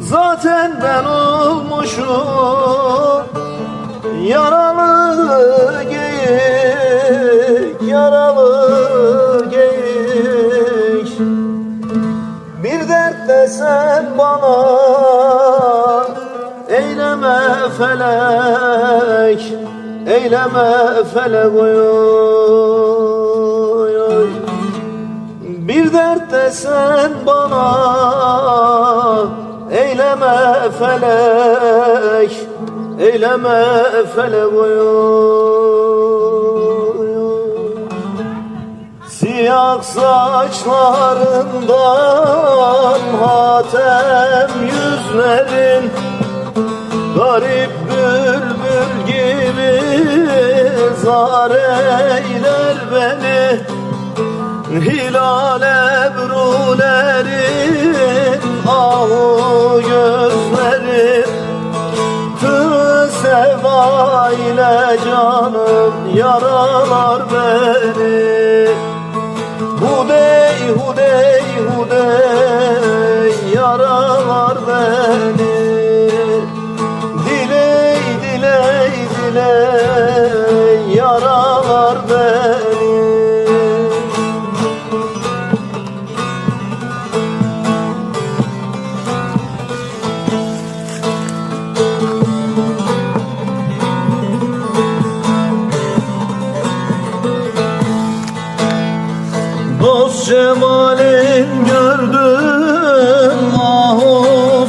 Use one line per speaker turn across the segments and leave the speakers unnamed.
Zaten ben olmuşum. Yaralı geyik Yaralı geyik. Bir dert desen bana Eyleme felek Eyleme felek oy bir dert desen bana Eyleme felek Eyleme felek. Siyah saçlarından hatem yüzlerin Garip bülbül gibi zar eyler beni Hilal Seva ile canım yaralar beni cemalin gördüm ah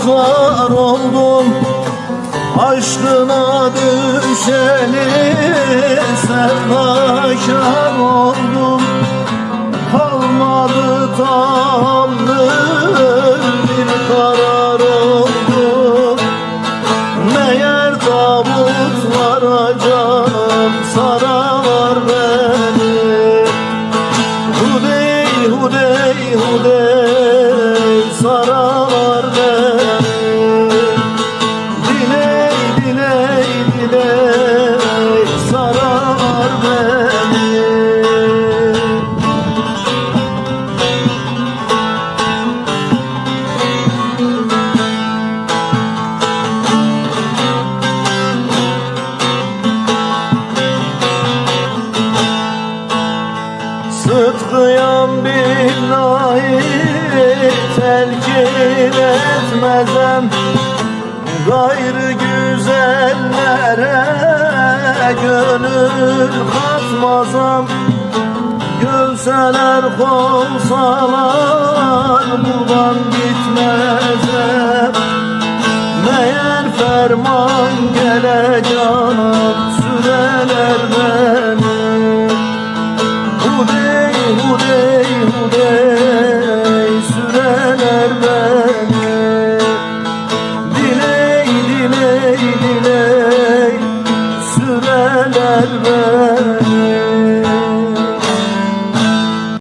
zar oldum. Aşkına düşeli sevdakar oldum. Kalmadı tahammül Sıdkıyam billahi telkin etmezem Gayrı güzellere gönül katmazam. Gülseler kovsalar buradan gitmezem Meğer ferman gele canım süreler